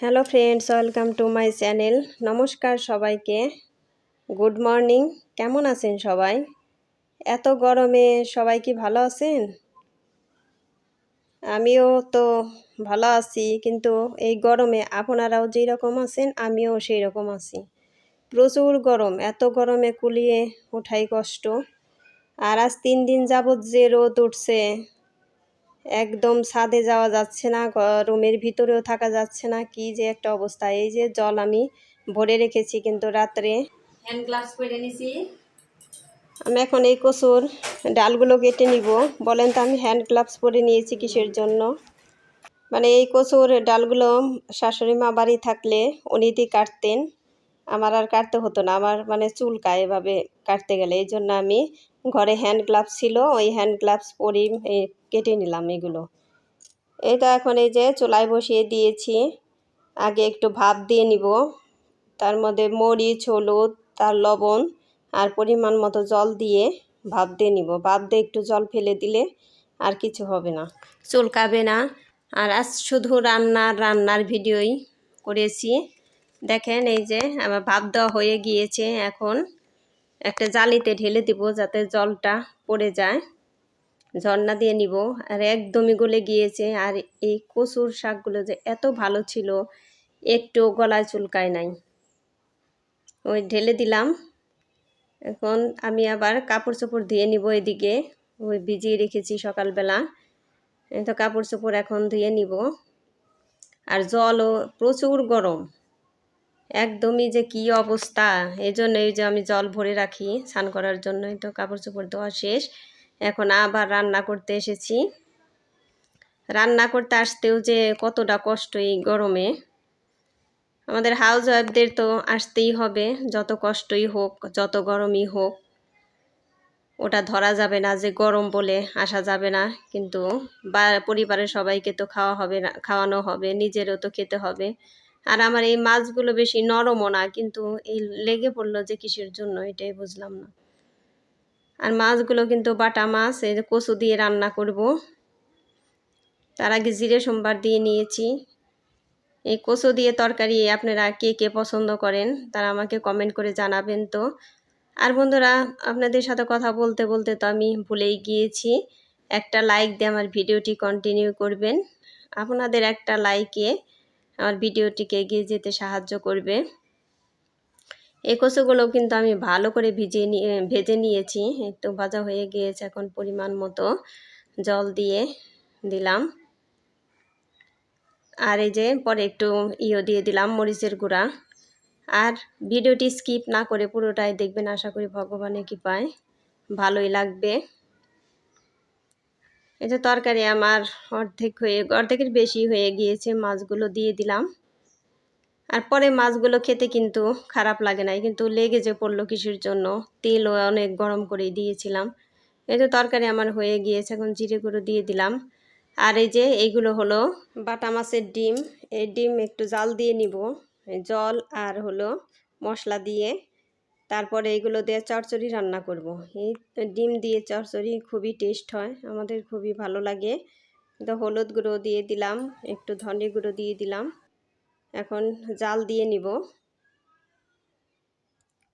Hello friends welcome to my channel নমস্কার সবাইকে। Good morning কেমন আছেন সবাই? এত গরমে সবাই কি ভালো আছেন? আমিও তো ভালো আছি, কিন্তু এই গরমে আপনারাও যেই রকম আছেন, আমিও সেই রকম আছি। প্রচুর গরম, এত গরমে কুলিয়ে ওঠাই কষ্ট। আর আজ তিন দিন যাবৎ যে রোদ উঠছে একদম ছাদে যাওয়া যাচ্ছে না রুমের ভিতরেও থাকা যাচ্ছে না কি যে একটা অবস্থা। এই যে জল আমি ভরে রেখেছি কিন্তু রাত্রে। হ্যান্ড গ্লাভস পরে নিছি। আমি এখন এই কচুর ডালগুলো কেটে নিব। বলেন তো আমি হ্যান্ড গ্লাভস পরে নিয়েছি কিসের জন্য? মানে এই কচুর ডালগুলো শাশুড়ি মা বাড়ি থাকলে উনিতেই কাটতেন? আমার আর কাটতে হতো না। আমার মানে চুলকায় এভাবে কাটতে গেলে। এই জন্য আমি ঘরে হ্যান্ড গ্লাভস ছিল। ওই হ্যান্ড গ্লাভস পরি কেটে নিলাম এগুলো। এটা এখন এই যে চুলায় বসিয়ে দিয়েছি। আগে একটু ভাপ দিয়ে নিব। তার মধ্যে মরিচ, হলুদ, তার লবণ আর পরিমাণ মতো জল দিয়ে ভাপ দিয়ে নিব। ভাপ দিয়ে একটু জল ফেলে দিলে আর কিছু হবে না। চুলকাবে না। আর আজ শুধু রান্নার রান্নার ভিডিওই করেছি। দেখেন এই যে আমার ভাপ দেওয়া হয়ে গিয়েছে, এখন একটা জালিতে ঢেলে দিব যাতে জলটা পড়ে যায়। ঝর্ণা দিয়ে নিব, আর একদমই গলে গিয়েছে, আর এই কচুর শাকগুলো যে এত ভালো ছিল, একটু গলায় চুলকায় নাই। ওই ঢেলে দিলাম, এখন আমি আবার কাপড় চোপড় ধুয়ে নিব এদিকে, ওই ভিজিয়ে রেখেছি সকালবেলা। তো কাপড় চোপড় এখন ধুয়ে নিব, আর জলও প্রচুর গরম। একদমই যে কি অবস্থা? এই জন্য এই যে আমি জল ভরে রাখি, স্নান করার জন্যই তো কাপড় চোপড় ধোয়া শেষ। এখন আবার রান্না করতে এসেছি। রান্না করতে আসতেও যে কতটা কষ্ট এই গরমে। আমাদের হাউস ওয়াইফদের তো আসতেই হবে, যত কষ্টই হোক, যত গরমই হোক। ওটা ধরা যাবে না যে গরম বলে আসা যাবে না, কিন্তু বা, পরিবারের সবাইকে তো খাওয়া হবে না, খাওয়ানো হবে, নিজেরও তো খেতে হবে। আর আমার এই মাছগুলো বেশি নরমও না, কিন্তু এই লেগে পড়ল যে কিসের জন্য এটাই বুঝলাম না। আর মাছগুলো কিন্তু বাটা মাছ, এই কচু দিয়ে রান্না করব। তার আগে জিরে সোমবার দিয়ে নিয়েছি। এই কচু দিয়ে তরকারি আপনারা কে কে পছন্দ করেন, তারা আমাকে কমেন্ট করে জানাবেন তো। আর বন্ধুরা, আপনাদের সাথে কথা বলতে বলতে তো আমি ভুলেই গিয়েছি। একটা লাইক দিয়ে আমার ভিডিওটি কন্টিনিউ করবেন। আপনাদের একটা লাইকে আমার ভিডিওটিকে এগিয়ে যেতে সাহায্য করবে। এই কচুগুলো কিন্তু আমি ভালো করে ভিজিয়ে নিয়ে ভেজে নিয়েছি। একটু ভাজা হয়ে গিয়েছে এখন পরিমাণ মতো। জল দিয়ে দিলাম। আর এই যে পরে একটু ইও দিয়ে দিলাম মরিচের গুঁড়া। আর ভিডিওটি স্কিপ না করে পুরোটাই দেখবেন। আশা করি ভগবানের কৃপায় ভালোই লাগবে। এই যে তরকারি আমার অর্ধেক হয়ে, অর্ধেকের বেশি হয়ে গিয়েছে, মাছগুলো দিয়ে দিলাম। আর পরে মাছগুলো খেতে কিন্তু খারাপ লাগে নাই, কিন্তু লেগে যে পড়ল কিসের জন্য? তেলও অনেক গরম করে দিয়েছিলাম। এই যে তরকারি আমার হয়ে গিয়েছে, এখন জিরে গুঁড়ো দিয়ে দিলাম। আর এই যে এইগুলো হলো বাটা মাছের ডিম, এই ডিম একটু জাল দিয়ে নিব, জল আর হলো মশলা দিয়ে। তারপরে এগুলো দিয়ে চচ্চড়ি রান্না করব। এই ডিম দিয়ে চচ্চড়ি খুবই টেস্ট হয়, আমাদের খুবই ভালো লাগে। তো হলুদ গুঁড়ো দিয়ে দিলাম, একটু ধনে গুঁড়ো দিয়ে দিলাম। এখন জাল দিয়ে নিব।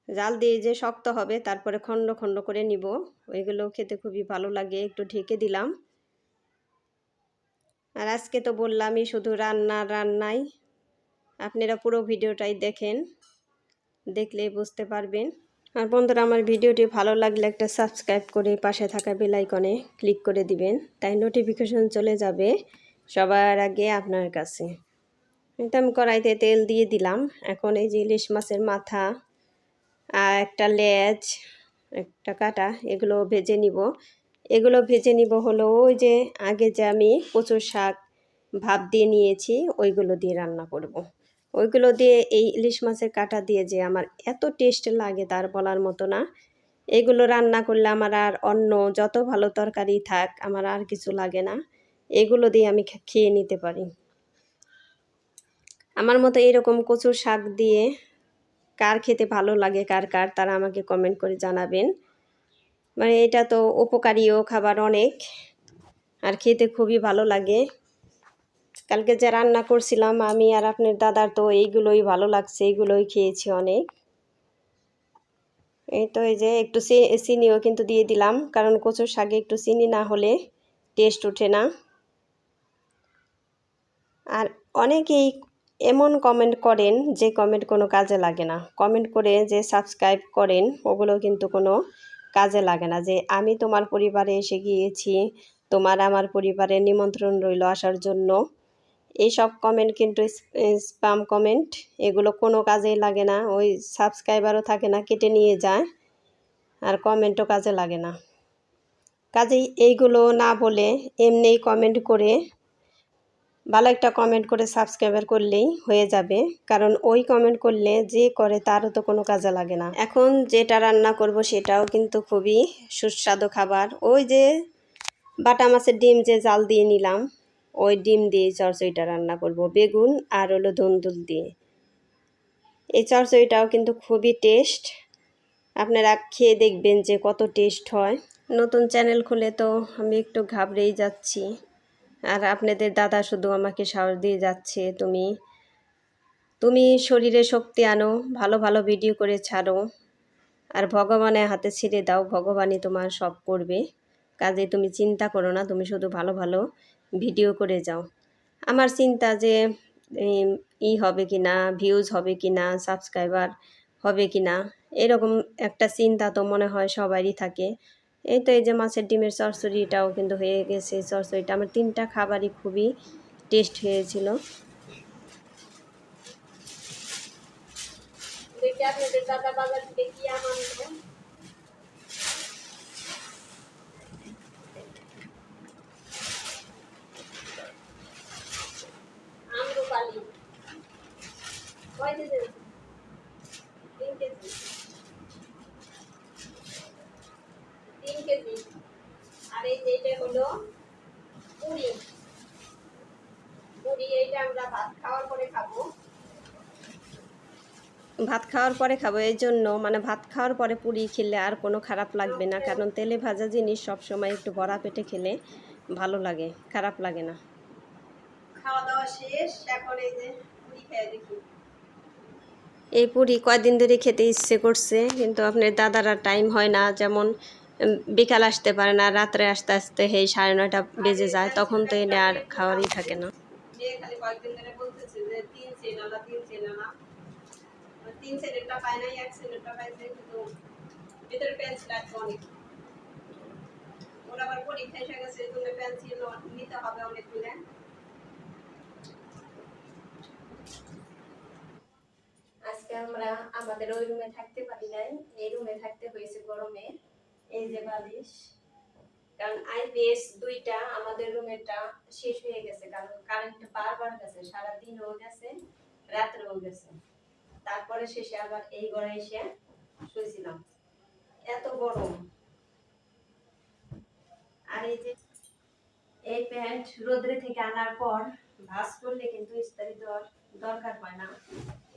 জাল দিয়ে যে শক্ত হবে তারপরে খণ্ড খণ্ড করে নিব। ওইগুলো খেতে খুবই ভালো লাগে, একটু ঢেকে দিলাম। আর আজকে তো বললামই শুধু রান্না, রান্নাই। আপনারা পুরো ভিডিওটাই দেখেন। দেখলে বুঝতে পারবেন। আর বন্ধুরা, আমার ভিডিওটি ভালো লাগলে একটা সাবস্ক্রাইব করে পাশে থাকা বেলাইকনে ক্লিক করে দিবেন। তাই নোটিফিকেশন চলে যাবে সবার আগে আপনার কাছে। এটা আমি কড়াইতে তেল দিয়ে দিলাম। এখন এই যে ইলিশ মাছের মাথা আর একটা লেজ, একটা কাটা, এগুলো ভেজে নিব। এগুলো ভেজে নিব হলো ওই যে আগে যে আমি কচুর শাক ভাপ দিয়ে নিয়েছি, ওইগুলো দিয়ে রান্না করব। ওইগুলো দিয়ে এই ইলিশ মাছের কাটা দিয়ে যে আমার এত টেস্ট লাগে তার বলার মতো না। এগুলো রান্না করলে আমার আর অন্য যত ভালো তরকারি থাক, আমার আর কিছু লাগে না। এগুলো দিয়ে আমি খেয়ে নিতে পারি। আমার মতো এরকম কচুর শাক দিয়ে কার খেতে ভালো লাগে, কার কার, তারা আমাকে কমেন্ট করে জানাবেন। মানে এটা তো উপকারীও খাবার অনেক, আর খেতে খুবই ভালো লাগে। কালকে যে রান্না করছিলাম আমি আর আপনার দাদার তো এইগুলোই ভালো লাগছে, এইগুলোই খেয়েছি অনেক। এই তো এই যে একটু চিনিও কিন্তু দিয়ে দিলাম, কারণ কচুর শাকে একটু চিনি না হলে টেস্ট ওঠে না। আর অনেকেই এমন কমেন্ট করেন যে কমেন্ট কোনো কাজে লাগে না। কমেন্ট করে যে সাবস্ক্রাইব করেন, ওগুলো কিন্তু কোনো কাজে লাগে না। যে আমি তোমার পরিবারে এসে গিয়েছি, তোমার আমার পরিবারে নিমন্ত্রণ রইল আসার জন্য এইসব কমেন্ট কিন্তু স্প্যাম কমেন্ট এগুলো কোনো কাজেই লাগে না। ওই সাবস্ক্রাইবারও থাকে না, কেটে নিয়ে যায়, আর কমেন্টও কাজে লাগে না। কাজেই এইগুলো না বলে এমনিই কমেন্ট করে, ভালো একটা কমেন্ট করে সাবস্ক্রাইবার করলেই হয়ে যাবে। কারণ ওই কমেন্ট করলে যে করে তারও তো কোনো কাজে লাগে না। এখন যেটা রান্না করব সেটাও কিন্তু খুবই সুস্বাদু খাবার। ওই যে বাটা মাছের ডিম যে জাল দিয়ে নিলাম ওই ডিম দিয়ে চরচড়িটা রান্না করব, বেগুন আর হলো ধুন্দুল দিয়ে। এই চরচড়িটাও কিন্তু খুবই টেস্ট। আপনারা খেয়ে দেখবেন যে কত টেস্ট হয়। নতুন চ্যানেল খুলে তো আমি একটু ঘাবড়েই যাচ্ছি। আর আপনাদের দাদা শুধু আমাকে সাহস দিয়ে যাচ্ছে, তুমি তুমি শরীরে শক্তি আনো, ভালো ভালো ভিডিও করে ছাড়ো। আর ভগবানের হাতে ছেড়ে দাও, ভগবানই তোমার সব করবে। কাজে তুমি চিন্তা করো না, তুমি শুধু ভালো ভালো ভিডিও করে যাও। আমার চিন্তা যে ই হবে কি না ভিউজ হবে কি না সাবস্ক্রাইবার হবে কি না, এরকম একটা চিন্তা তো মনে হয় সবারই থাকে। এই তো এই যে মাছের ডিমের চরচড়িটাও কিন্তু হয়ে গেছে, চরচড়িটা। আমার তিনটা খাবারই খুবই টেস্ট হয়েছিল। আপনাদের দাদা বাজার আম্রপালি কয় কেজি তিন কেজি তিন কেজি আর এই যে এটা হলো পুরি পুরি এইটা আমরা ভাত খাওয়ার পরে খাব। ভাত খাওয়ার পরে খাব এই জন্য মানে ভাত খাওয়ার পরে পুরি খেলে আর কোনো খারাপ লাগবে না কারণ তেলে ভাজা জিনিস সবসময় একটু বড়া পেটে খেলে ভালো লাগে খারাপ লাগে না। খাওয়া দাওয়া শেষ এখন এই যে পুরি খেয়ে দেখি। এই পুরি কয়দিন ধরে খেতে ইচ্ছে করছে কিন্তু আপনার দাদার টাইম হয় না যেমন বিকাল আসতে পারে না রাত্রে আসতে আসতে এই সাড়ে নয়টা বেজে যায় তখন তো এনে আর খাওয়ারই থাকে না। খালি কয়েকদিন ধরে বলতেছে যে তিন সেন তিন সেন আলা। তিন পায় নাই, এক পাইছে কিন্তু ভিতরে পেন্সিল অনেক। ওর আবার পরীক্ষা এসে গেছে পেন্সিল নিতে হবে অনেক দূরে আজকে আমরা আমাদের ওই রুমে থাকতে পারি নাই, এই রুমে থাকতে হয়েছে গরমে। এই যে বালিশ। কারণ আইপিএস দুইটা আমাদের রুমেরটা শেষ হয়ে গেছে, কারণ কারেন্ট বারবার গেছে গেছে গেছে তারপরে শেষে আবার এই ঘরে এসে শুয়েছিলাম এত গরম। আর এই যে এই প্যান্ট রোদ্রে থেকে আনার পর ভাঁজ করলে কিন্তু ইস্তারি দরকার হয় না।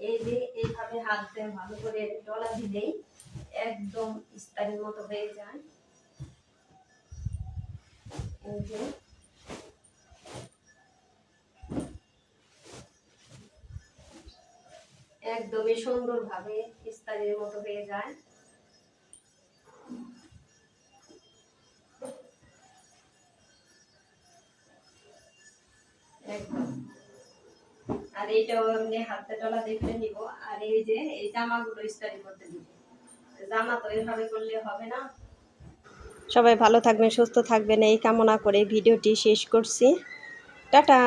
এই যে এইভাবে হাত দিয়ে ভালো করে, ডলা দিলেই একদম ইস্তারির মতো হয়ে যায়। এই যে একদমই সুন্দরভাবে ইস্তারির মতো হয়ে যায়। আর এইটাও এমনি হাতে টলা দেখে নিব। আর এই যে, এই জামাগুলো ইস্তারি করতে দিব। জামা তো এভাবে করলে হবে না। সবাই ভালো থাকবেন সুস্থ থাকবেন। এই কামনা করে ভিডিওটি শেষ করছি। টাটা!